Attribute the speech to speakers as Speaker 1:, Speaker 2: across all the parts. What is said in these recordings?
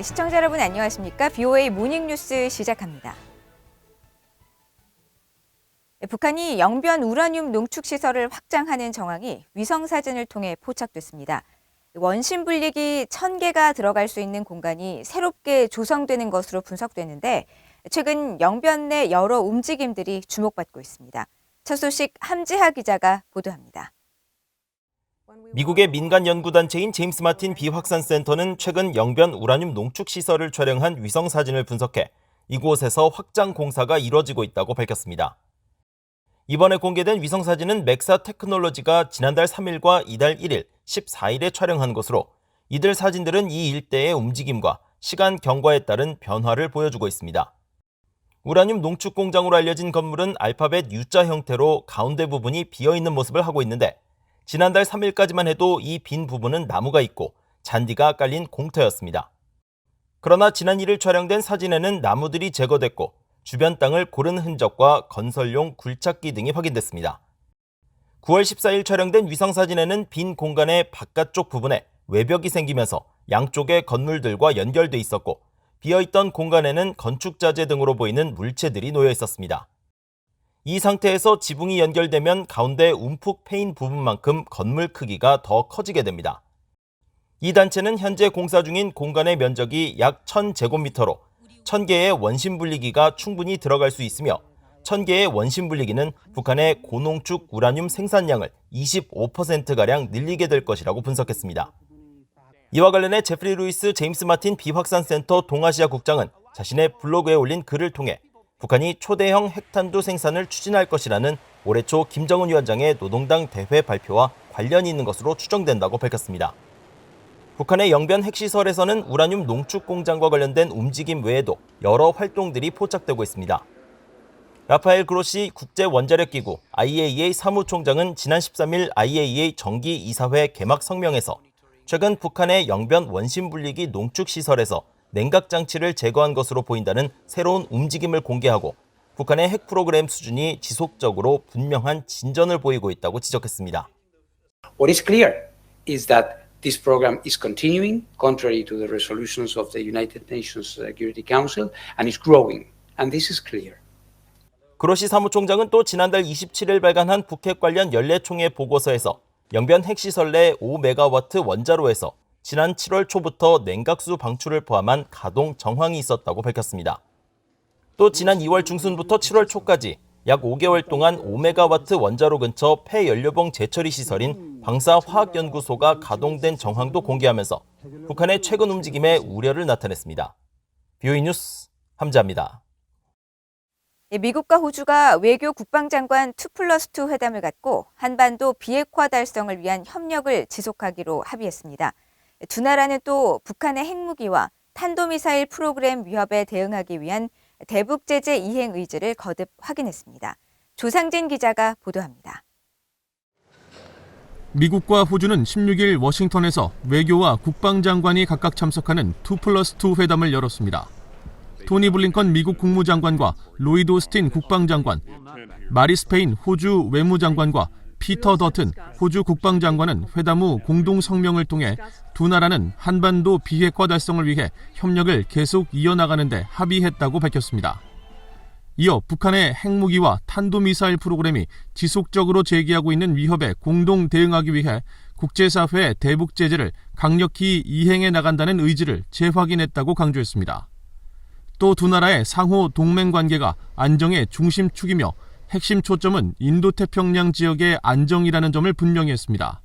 Speaker 1: 시청자 여러분 안녕하십니까? BOA 모닝뉴스 시작합니다. 북한이 영변 우라늄 농축 시설을 확장하는 정황이 위성 사진을 통해 포착됐습니다. 원심 분리기 1000개가 들어갈 수 있는 공간이 새롭게 조성되는 것으로 분석되는데 최근 영변 내 여러 움직임들이 주목받고 있습니다. 첫 소식 함지하 기자가 보도합니다.
Speaker 2: 미국의 민간 연구단체인 제임스 마틴 비확산 센터는 최근 영변 우라늄 농축 시설을 촬영한 위성 사진을 분석해 이곳에서 확장 공사가 이뤄지고 있다고 밝혔습니다. 이번에 공개된 위성 사진은 맥사 테크놀로지가 지난달 3일과 이달 1일, 14일에 촬영한 것으로 이들 사진들은 이 일대의 움직임과 시간 경과에 따른 변화를 보여주고 있습니다. 우라늄 농축 공장으로 알려진 건물은 알파벳 U자 형태로 가운데 부분이 비어 있는 모습을 하고 있는데 지난달 3일까지만 해도 이 빈 부분은 나무가 있고 잔디가 깔린 공터였습니다. 그러나 지난 1일 촬영된 사진에는 나무들이 제거됐고 주변 땅을 고른 흔적과 건설용 굴착기 등이 확인됐습니다. 9월 14일 촬영된 위성 사진에는 빈 공간의 바깥쪽 부분에 외벽이 생기면서 양쪽의 건물들과 연결돼 있었고 비어있던 공간에는 건축 자재 등으로 보이는 물체들이 놓여 있었습니다. 이 상태에서 지붕이 연결되면 가운데 움푹 패인 부분만큼 건물 크기가 더 커지게 됩니다. 이 단체는 현재 공사 중인 공간의 면적이 약 1000제곱미터로 1000개의 원심 분리기가 충분히 들어갈 수 있으며 1000개의 원심 분리기는 북한의 고농축 우라늄 생산량을 25%가량 늘리게 될 것이라고 분석했습니다. 이와 관련해 제프리 루이스 제임스 마틴 비확산 센터 동아시아 국장은 자신의 블로그에 올린 글을 통해 북한이 초대형 핵탄두 생산을 추진할 것이라는 올해 초 김정은 위원장의 노동당 대회 발표와 관련이 있는 것으로 추정된다고 밝혔습니다. 북한의 영변 핵시설에서는 우라늄 농축 공장과 관련된 움직임 외에도 여러 활동들이 포착되고 있습니다. 라파엘 그로시 국제원자력기구 IAEA 사무총장은 지난 13일 IAEA 정기 이사회 개막 성명에서 최근 북한의 영변 원심 분리기 농축 시설에서 냉각 장치를 제거한 것으로 보인다는 새로운 움직임을 공개하고 북한의 핵 프로그램 수준이 지속적으로 분명한 진전을 보이고 있다고 지적했습니다.
Speaker 3: What is clear is that this program is continuing contrary to the resolutions of the United Nations Security Council and is growing. And this is clear.
Speaker 2: 그로시 사무총장은 또 지난달 27일 발간한 북핵 관련 연례총회 보고서에서 영변 핵시설 내 5메가와트 원자로에서 지난 7월 초부터 냉각수 방출을 포함한 가동 정황이 있었다고 밝혔습니다. 또 지난 2월 중순부터 7월 초까지 약 5개월 동안 5메가와트 원자로 근처 폐연료봉 재처리 시설인 방사화학연구소가 가동된 정황도 공개하면서 북한의 최근 움직임에 우려를 나타냈습니다. 뷰이 뉴스 함자입니다.
Speaker 1: 예, 미국과 호주가 외교 국방장관 2 플러스 2 회담을 갖고 한반도 비핵화 달성을 위한 협력을 지속하기로 합의했습니다. 두 나라는 또 북한의 핵무기와 탄도미사일 프로그램 위협에 대응하기 위한 대북 제재 이행 의지를 거듭 확인했습니다. 조상진 기자가 보도합니다.
Speaker 4: 미국과 호주는 16일 워싱턴에서 외교와 국방장관이 각각 참석하는 2 플러스 2 회담을 열었습니다. 토니 블링컨 미국 국무장관과 로이드 오스틴 국방장관, 마리 스페인 호주 외무장관과 피터 더튼 호주 국방장관은 회담 후 공동 성명을 통해 두 나라는 한반도 비핵화 달성을 위해 협력을 계속 이어나가는데 합의했다고 밝혔습니다. 이어 북한의 핵무기와 탄도미사일 프로그램이 지속적으로 제기하고 있는 위협에 공동 대응하기 위해 국제사회의 대북 제재를 강력히 이행해 나간다는 의지를 재확인했다고 강조했습니다. 또 두 나라의 상호 동맹 관계가 안정의 중심축이며 핵심 초점은 인도태평양 지역의 안정이라는 점을 분명히 했습니다.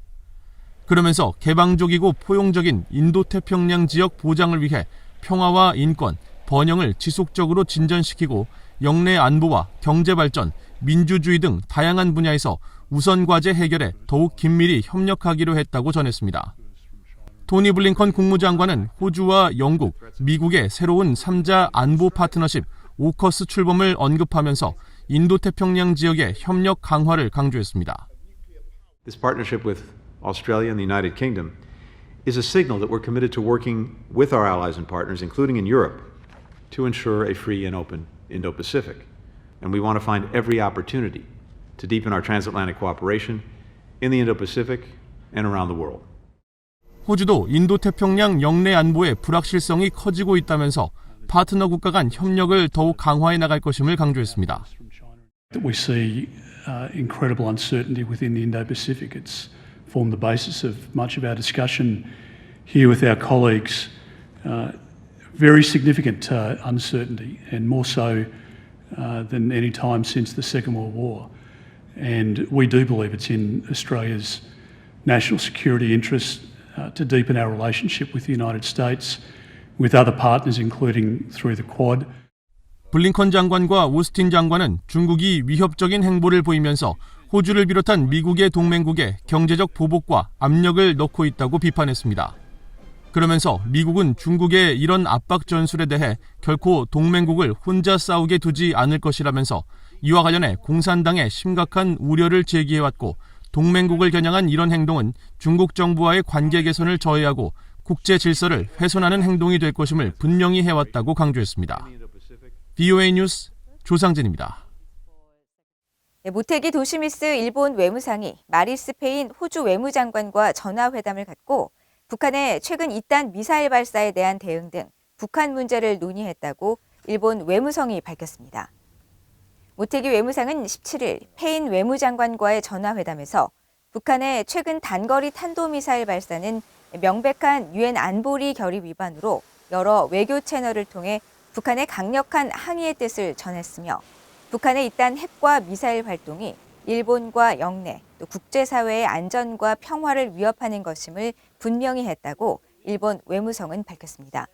Speaker 4: 그러면서 개방적이고 포용적인 인도태평양 지역 보장을 위해 평화와 인권, 번영을 지속적으로 진전시키고 영내 안보와 경제 발전, 민주주의 등 다양한 분야에서 우선 과제 해결에 더욱 긴밀히 협력하기로 했다고 전했습니다. 토니 블링컨 국무장관은 호주와 영국, 미국의 새로운 3자 안보 파트너십 오커스 출범을 언급하면서 인도태평양 지역의 협력 강화를 강조했습니다.
Speaker 5: This partnership with Australia and the United Kingdom is a signal that we're committed to working with our allies and partners, including in Europe, to ensure a free and open Indo Pacific. And we want to find every opportunity to deepen our transatlantic cooperation in the Indo Pacific and around the world.
Speaker 4: 호주도 인도태평양 영내 안보의 불확실성이 커지고 있다면서 파트너 국가 간 협력을 더욱 강화해 나갈 것임을 강조했습니다.
Speaker 6: That we see uh, incredible uncertainty within the Indo-Pacific. It's formed the basis of much of our discussion here with our colleagues. Uh, very significant uh, uncertainty, and more so uh, than any time since the Second World War. And we do believe it's in Australia's national security interest uh, to deepen our relationship with the United States, with other partners, including through the Quad.
Speaker 4: 블링컨 장관과 오스틴 장관은 중국이 위협적인 행보를 보이면서 호주를 비롯한 미국의 동맹국에 경제적 보복과 압력을 넣고 있다고 비판했습니다. 그러면서 미국은 중국의 이런 압박 전술에 대해 결코 동맹국을 혼자 싸우게 두지 않을 것이라면서 이와 관련해 공산당에 심각한 우려를 제기해왔고 동맹국을 겨냥한 이런 행동은 중국 정부와의 관계 개선을 저해하고 국제 질서를 훼손하는 행동이 될 것임을 분명히 해왔다고 강조했습니다. BOA 뉴스 조상진입니다.
Speaker 1: 네, 모테기 도시미스 일본 외무상이 마리 스 페인 호주 외무장관과 전화회담을 갖고 북한의 최근 이딴 미사일 발사에 대한 대응 등 북한 문제를 논의했다고 일본 외무성이 밝혔습니다. 모테기 외무상은 17일 페인 외무장관과의 전화회담에서 북한의 최근 단거리 탄도미사일 발사는 명백한 유엔 안보리 결의 위반으로 여러 외교 채널을 통해 북한의 강력한 항의의 뜻을 전했으며 북한의 이딴 핵과 미사일 활동이 일본과 영내 또 국제사회의 안전과 평화를 위협하는 것임을 분명히 했다고 일본 외무성은 밝혔습니다.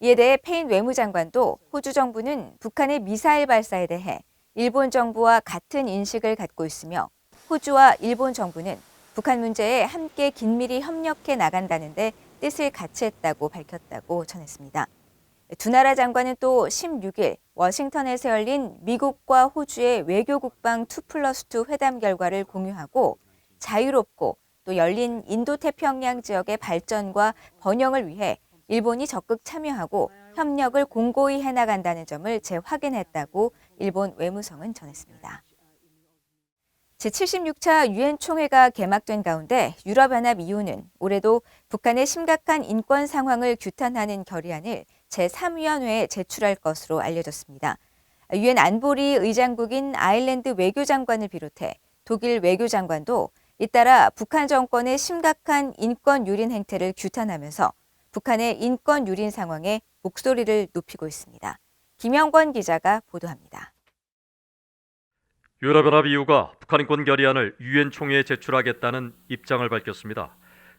Speaker 1: 이에 대해 페인 외무장관도 호주 정부는 북한의 미사일 발사에 대해 일본 정부와 같은 인식을 갖고 있으며 호주와 일본 정부는 북한 문제에 함께 긴밀히 협력해 나간다는데 뜻을 같이 했다고 밝혔다고 전했습니다. 두 나라 장관은 또 16일 워싱턴에서 열린 미국과 호주의 외교국방 2 플러스 2 회담 결과를 공유하고 자유롭고 또 열린 인도태평양 지역의 발전과 번영을 위해 일본이 적극 참여하고 협력을 공고히 해나간다는 점을 재확인했다고 일본 외무성은 전했습니다. 제76차 유엔 총회가 개막된 가운데 유럽연합 EU는 올해도 북한의 심각한 인권 상황을 규탄하는 결의안을 제3위원회에 제출할 것으로 알려졌습니다. 유엔 안보리 의장국인 아일랜드 외교장관을 비롯해 독일 외교장관도 잇따라 북한 정권의 심각한 인권 유린 행태를 규탄하면서 북한의 인권 유린 상황에 목소리를 높이고 있습니다. 김영권 기자가 보도합니다.
Speaker 7: 유럽연합 EU가 북한 인권 결의안을 유엔 총회에 제출하겠다는 입장을 밝혔습니다.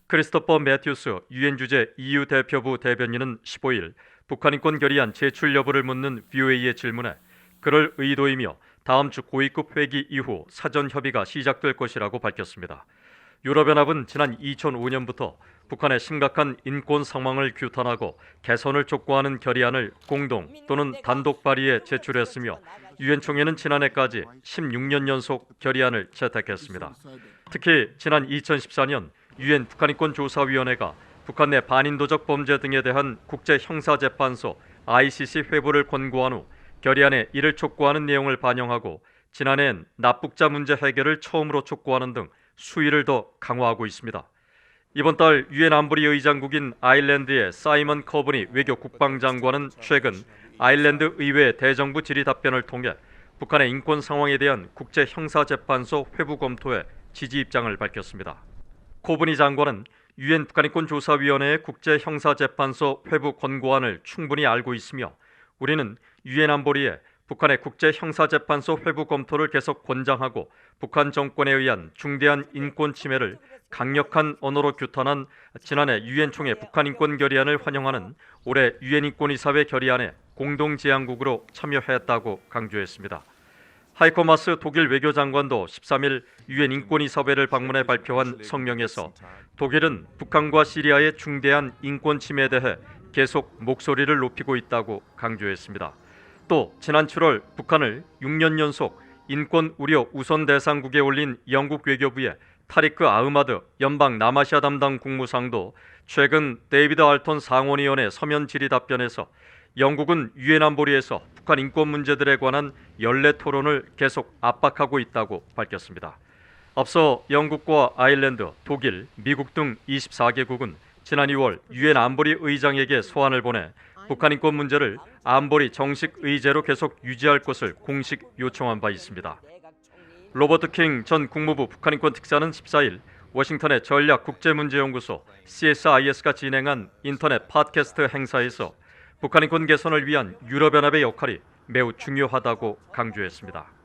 Speaker 7: 크리스토퍼 매튜스 유엔 주재 EU 대표부 대변인은 15일 북한 인권 결의안 제출 여부를 묻는 VOA의 질문에 그럴 의도이며 다음 주 고위급 회기 이후 사전 협의가 시작될 것이라고 밝혔습니다. 유럽연합은 지난 2005년부터 북한의 심각한 인권 상황을 규탄하고 개선을 촉구하는 결의안을 공동 또는 단독 발의에 제출했으며 유엔 총회는 지난해까지 16년 연속 결의안을 채택했습니다. 특히 지난 2014년 유엔 북한인권조사위원회가 북한 내 반인도적 범죄 등에 대한 국제 형사재판소 ICC 회부를 권고한 후 결의안에 이를 촉구하는 내용을 반영하고 지난해엔 납북자 문제 해결을 처음으로 촉구하는 등 수위를 더 강화하고 있습니다. 이번 달 유엔 안보리 의장국인 아일랜드의 사이먼 커브니 외교 국방장관은 최근 아일랜드 의회 대정부 질의 답변을 통해 북한의 인권 상황에 대한 국제 형사재판소 회부 검토에 지지 입장을 밝혔습니다. 코브니 장관은 유엔 북한인권 조사위원회의 국제 형사 재판소 회부 권고안을 충분히 알고 있으며 우리는 유엔 안보리에 북한의 국제 형사 재판소 회부 검토를 계속 권장하고 북한 정권에 의한 중대한 인권 침해를 강력한 언어로 규탄한 지난해 유엔 총회 북한 인권 결의안을 환영하는 올해 유엔 인권이사회 결의안에 공동 제안국으로 참여했다고 강조했습니다. 하이코 마스 독일 외교장관도 13일 유엔 인권이사회를 방문해 발표한 성명에서 독일은 북한과 시리아의 중대한 인권 침해에 대해 계속 목소리를 높이고 있다고 강조했습니다. 또 지난 7월 북한을 6년 연속 인권 우려 우선 대상국에 올린 영국 외교부의 타리크 아흐마드 연방 남아시아 담당 국무상도 최근 데이비드 알턴 상원의원의 서면 질의 답변에서 영국은 유엔 안보리에서 북한 인권 문제들에 관한 연례 토론을 계속 압박하고 있다고 밝혔습니다. 앞서 영국과 아일랜드, 독일, 미국 등 24개국은 지난 2월 유엔 안보리 의장에게 소환을 보내 북한 인권 문제를 안보리 정식 의제로 계속 유지할 것을 공식 요청한 바 있습니다. 로버트 킹 전 국무부 북한 인권 특사는 14일 워싱턴의 전략 국제문제연구소 CSIS가 진행한 인터넷 팟캐스트 행사에서 북한 인권 개선을 위한 유럽연합의 역할이 매우 중요하다고 강조했습니다.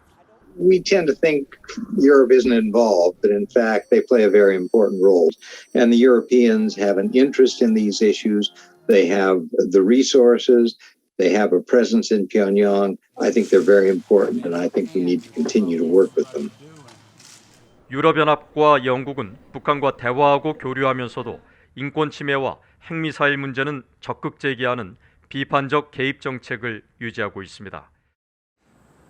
Speaker 8: we tend to think Europe isn't involved, but in fact, they play a very important role. And the Europeans have an interest in these issues. They have the resources. They have a presence in Pyongyang. I think they're very important, and I think we need to continue to work with them.
Speaker 7: 유럽연합과 영국은 북한과 대화하고 교류하면서도 인권 침해와 핵미사일 문제는 적극 제기하는 비판적 개입 정책을 유지하고 있습니다.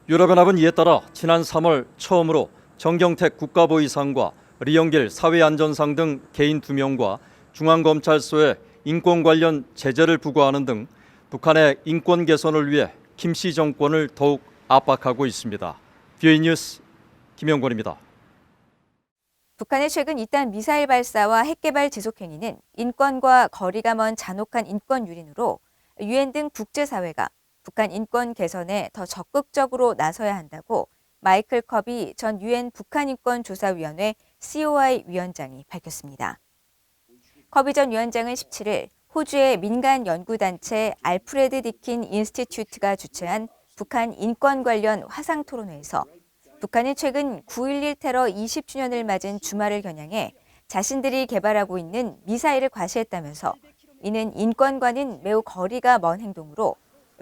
Speaker 7: 유럽연합은 이에 따라 지난 3월 처음으로 정경택 국가보위상과 리영길 사회안전상 등 개인 2명과 중앙검찰소에 인권 관련 제재를 부과하는 등 북한의 인권 개선을 위해 김씨 정권을 더욱 압박하고 있습니다. 뷰이 뉴스 김영권입니다.
Speaker 1: 북한의 최근 이딴 미사일 발사와 핵개발 지속 행위는 인권과 거리가 먼 잔혹한 인권 유린으로 유엔 등 국제사회가 북한 인권 개선에 더 적극적으로 나서야 한다고 마이클 커비 전 유엔 북한인권조사위원회 COI 위원장이 밝혔습니다. 커비 전 위원장은 17일 호주의 민간 연구단체 알프레드 디킨 인스티튜트가 주최한 북한 인권 관련 화상 토론회에서 북한은 최근 9.11 테러 20주년을 맞은 주말을 겨냥해 자신들이 개발하고 있는 미사일을 과시했다면서 이는 인권과는 매우 거리가 먼 행동으로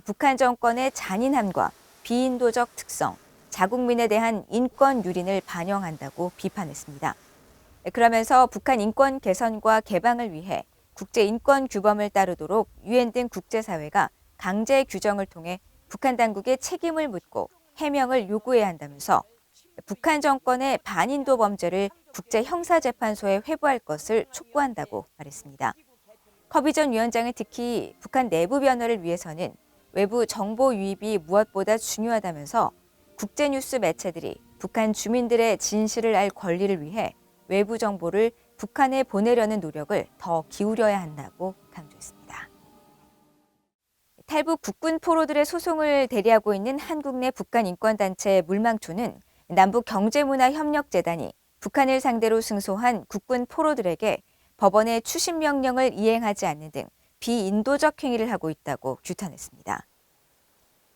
Speaker 1: 북한 정권의 잔인함과 비인도적 특성, 자국민에 대한 인권 유린을 반영한다고 비판했습니다. 그러면서 북한 인권 개선과 개방을 위해 국제 인권 규범을 따르도록 유엔 등 국제사회가 강제 규정을 통해 북한 당국에 책임을 묻고 해명을 요구해야 한다면서 북한 정권의 반인도 범죄를 국제 형사재판소에 회부할 것을 촉구한다고 말했습니다. 커비 전 위원장은 특히 북한 내부 변화를 위해서는 외부 정보 유입이 무엇보다 중요하다면서 국제뉴스 매체들이 북한 주민들의 진실을 알 권리를 위해 외부 정보를 북한에 보내려는 노력을 더 기울여야 한다고 강조했습니다. 탈북 국군 포로들의 소송을 대리하고 있는 한국 내 북한 인권단체 물망초는 남북 경제문화협력재단이 북한을 상대로 승소한 국군 포로들에게 법원의 추심 명령을 이행하지 않는 등 비인도적 행위를 하고 있다고 규탄했습니다.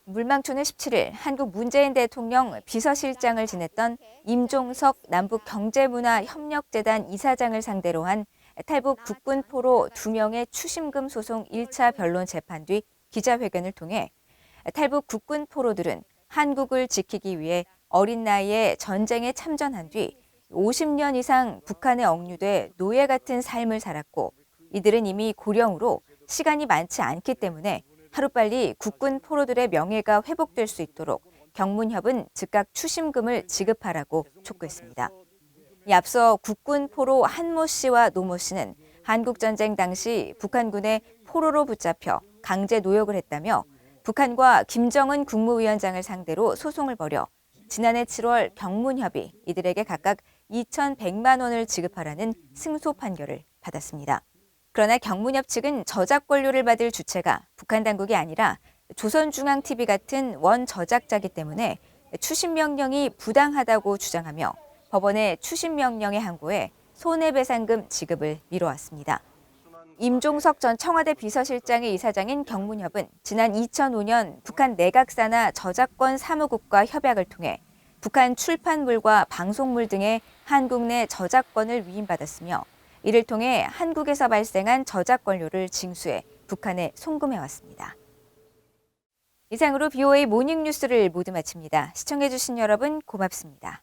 Speaker 1: 물망초는 17일 한국 문재인 대통령 비서실장을 지냈던 임종석 남북경제문화협력재단 이사장을 상대로 한 탈북 국군 포로 2명의 추심금 소송 1차 변론 재판 뒤 기자회견을 통해 탈북 국군 포로들은 한국을 지키기 위해 어린 나이에 전쟁에 참전한 뒤 50년 이상 북한에 억류돼 노예 같은 삶을 살았고 이들은 이미 고령으로 시간이 많지 않기 때문에 하루빨리 국군 포로들의 명예가 회복될 수 있도록 경문협은 즉각 추심금을 지급하라고 촉구했습니다. 이 앞서 국군 포로 한모 씨와 노모 씨는 한국전쟁 당시 북한군의 포로로 붙잡혀 강제 노역을 했다며 북한과 김정은 국무위원장을 상대로 소송을 벌여 지난해 7월 경문협이 이들에게 각각 2,100만 원을 지급하라는 승소 판결을 받았습니다. 그러나 경문협 측은 저작 권료를 받을 주체가 북한 당국이 아니라 조선중앙TV 같은 원 저작자기 때문에 추심 명령이 부당하다고 주장하며 법원의 추심 명령에 항고해 손해배상금 지급을 미뤄왔습니다. 임종석 전 청와대 비서실장의 이사장인 경문협은 지난 2005년 북한 내각사나 저작권 사무국과 협약을 통해 북한 출판물과 방송물 등의 한국 내 저작권을 위임받았으며 이를 통해 한국에서 발생한 저작권료를 징수해 북한에 송금해 왔습니다. 이상으로 BOA 모닝뉴스를 모두 마칩니다. 시청해주신 여러분 고맙습니다.